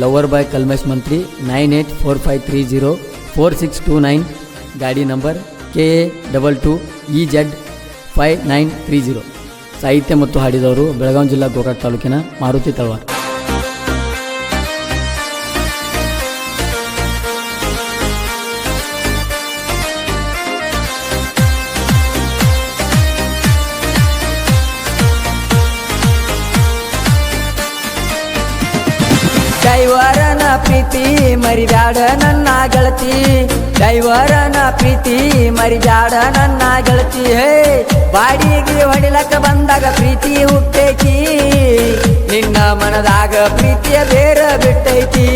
Lover boy Kalmesh Mantri, nine eight four five three zero four six two nine, ಗಾಡಿ number K A double two E Z five nine three zero. ಸಾಹಿತ್ಯ ಮತ್ತು ಹಾಡಿದವರು ಬೆಳಗಾವಿ ಜಿಲ್ಲಾ ಗೋಕಾಕ್ ತಾಲೂಕಿನ ಮಾರುತಿ ತಳವಾರ್. ದೈವರನ ಪ್ರೀತಿ ಮರಿಬ್ಯಾಡ ನನ್ನ ಗೆಳತಿ. ದೈವರನ ಪ್ರೀತಿ ಮರಿಬ್ಯಾಡ ನನ್ನ ಗೆಳತಿ. ಹೇ, ಬಾಡಿಗೆ ಹೊಡಿಲಕ್ಕ ಬಂದಾಗ ಪ್ರೀತಿ ಹುಟ್ಟೈತಿ. ನಿನ್ನ ಮನದಾಗ ಪ್ರೀತಿಯ ಬೇರ ಬಿಟ್ಟೈತಿ.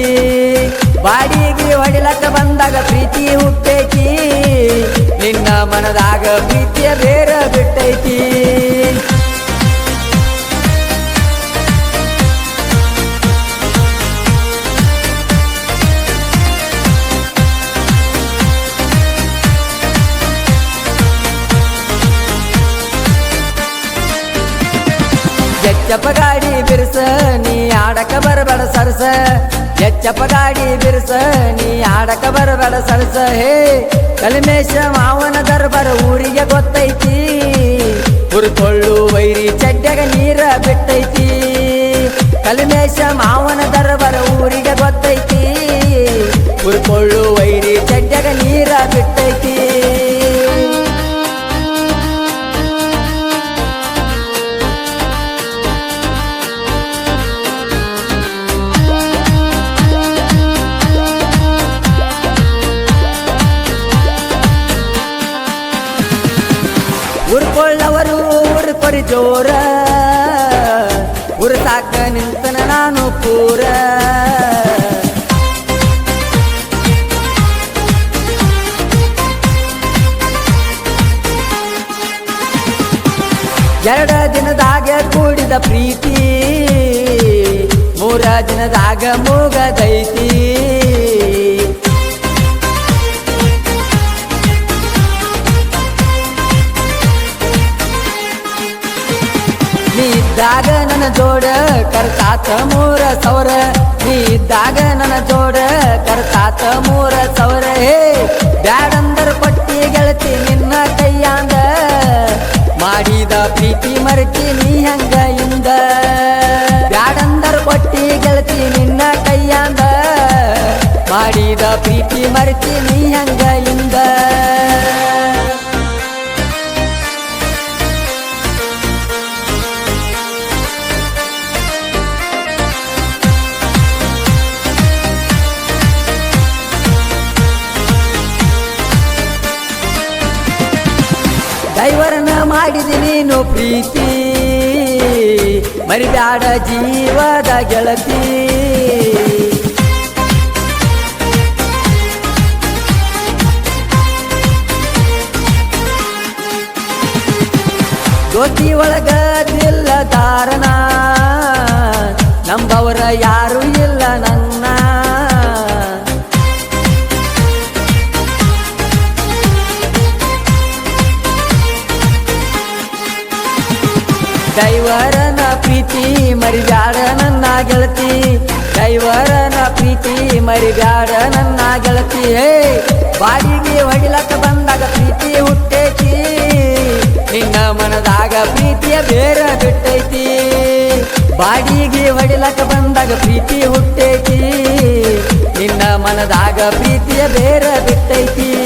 ಬಾಡಿಗೆ ಹೊಡಿಲಕ್ಕ ಬಂದಾಗ ಪ್ರೀತಿ ಹುಟ್ಟೈತಿ. ನಿನ್ನ ಮನದಾಗ ಪ್ರೀತಿಯ ಬೇರ ಬಿಟ್ಟೈತಿ. ಎಚ್ಚಪ್ಪ ಗಾಡಿ ಬಿರ್ಸ, ನೀ ಆಡಕ ಬರಬೇಡ ಸರಸ. ಎಚ್ಚಪ್ಪ ಗಾಡಿ ಬಿರ್ಸ, ನೀ ಆಡಕ ಬರಬೇಡ ಸರಸ. ಹೇ, ಕಲಿಮೇಶ ಮಾವನ ದರ್ಬಾರ ಊರಿಗೆ ಗೊತ್ತೈತಿ. ಹುರ್ಕೊಳ್ಳು ವೈರಿ ಚಡ್ಡಗ ನೀರ ಬಿಟ್ಟೈತಿ. ಕಲಿಮೇಶ ಮಾವನ ದರ್ಬಾರ ಊರಿಗೆ ಗೊತ್ತೈತಿ. ಹುರ್ಕೊಳ್ಳು ಉರ್ಕೊಳ್ಳವರು ಪರಿಜೋರ ಜೋರ. ಉರ್ಸಾಕ ನಿಂತನ ನಾನು ಪೂರ. ಎರಡ ದಿನದಾಗ ಕೂಡಿದ ಪ್ರೀತಿ ಮೂರ ದಿನದಾಗ ಮೂಗದೈತಿ. ಇದ್ದಾಗ ನನ್ನ ಜೋಡ ಕರ್ತಾತ ಮೂರ ಸೌರ ನೀ ಇದ್ದಾಗ ನನ್ನ ಜೋಡ ಕರ್ತಾತ ಮೂರ ಸೌರ ಹೇ, ಬ್ಯಾಡಂದರ ಕೊಟ್ಟಿ ಗೆಳತಿ ನಿನ್ನ ಕೈಯಾಂದ. ಮಾಡಿದ ಪ್ರೀತಿ ಮರತಿ ನೀ ಹಂಗ ಇಂದ. ಬ್ಯಾಡಂದರ ಕೊಟ್ಟಿ ಗೆಳತಿ ನಿನ್ನ ಕೈಯಾಂದ. ಮಾಡಿದ ಪ್ರೀತಿ ಮರತಿ ನೀ ಹಂಗ ಮಾಡಿದಿ ನೀನು ಪ್ರೀತಿ. ಮರಿಬ್ಯಾಡ ಜೀವದ ಗೆಳತಿ. ಜ್ಯೋತಿ ಒಳಗದಿಲ್ಲ ಧಾರಣ. ನಂಬವರ ಯಾರು ದೈವರನ ಪ್ರೀತಿ ಮರಿಬ್ಯಾಡ ನನ್ನ ಗೆಳತಿ. ದೈವರನ ಪ್ರೀತಿ ಮರಿಬ್ಯಾಡ ನನ್ನ ಗೆಳತಿ. ಹೇ, ಬಾಡಿಗೆ ಹೊಡಿಲಕ್ಕ ಬಂದಾಗ ಪ್ರೀತಿ ಹುಟ್ಟೈತಿ. ನಿನ್ನ ಮನದಾಗ ಪ್ರೀತಿಯ ಬೇರ ಬಿಟ್ಟೈತಿ. ಬಾಡಿಗೆ ಹೊಡಿಲಕ್ಕ ಬಂದಾಗ ಪ್ರೀತಿ ಹುಟ್ಟೈತಿ. ನಿನ್ನ ಮನದಾಗ ಪ್ರೀತಿಯ ಬೇರ ಬಿಟ್ಟೈತಿ.